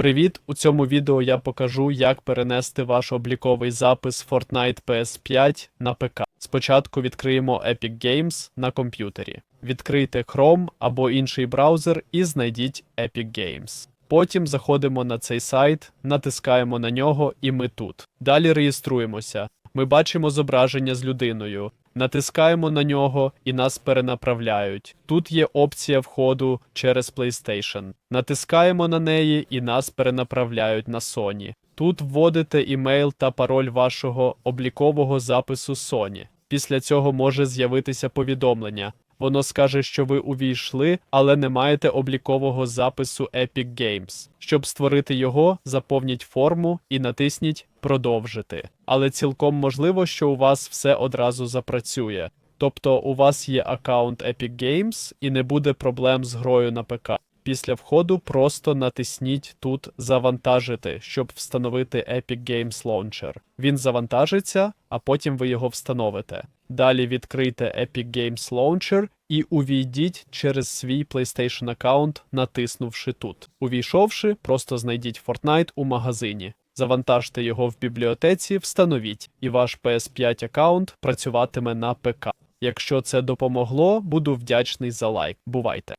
Привіт! У цьому відео я покажу, як перенести ваш обліковий запис Fortnite PS5 на ПК. Спочатку відкриємо Epic Games на комп'ютері. Відкрийте Chrome або інший браузер і знайдіть Epic Games. Потім заходимо на цей сайт, натискаємо на нього, і ми тут. Далі реєструємося. Ми бачимо зображення з людиною. Натискаємо на нього і нас перенаправляють. Тут є опція входу через PlayStation. Натискаємо на неї і нас перенаправляють на Sony. Тут вводите імейл та пароль вашого облікового запису Sony. Після цього може з'явитися повідомлення. Воно скаже, що ви увійшли, але не маєте облікового запису Epic Games. Щоб створити його, заповніть форму і натисніть Продовжити. Але цілком можливо, що у вас все одразу запрацює. Тобто у вас є аккаунт Epic Games і не буде проблем з грою на ПК. Після входу просто натисніть тут Завантажити, щоб встановити Epic Games Launcher. Він завантажиться, а потім ви його встановите. Далі відкрийте Epic Games Launcher і увійдіть через свій PlayStation аккаунт, натиснувши тут. Увійшовши, просто знайдіть Fortnite у магазині. Завантажте його в бібліотеці, встановіть, і ваш PS5 аккаунт працюватиме на ПК. Якщо це допомогло, буду вдячний за лайк. Бувайте!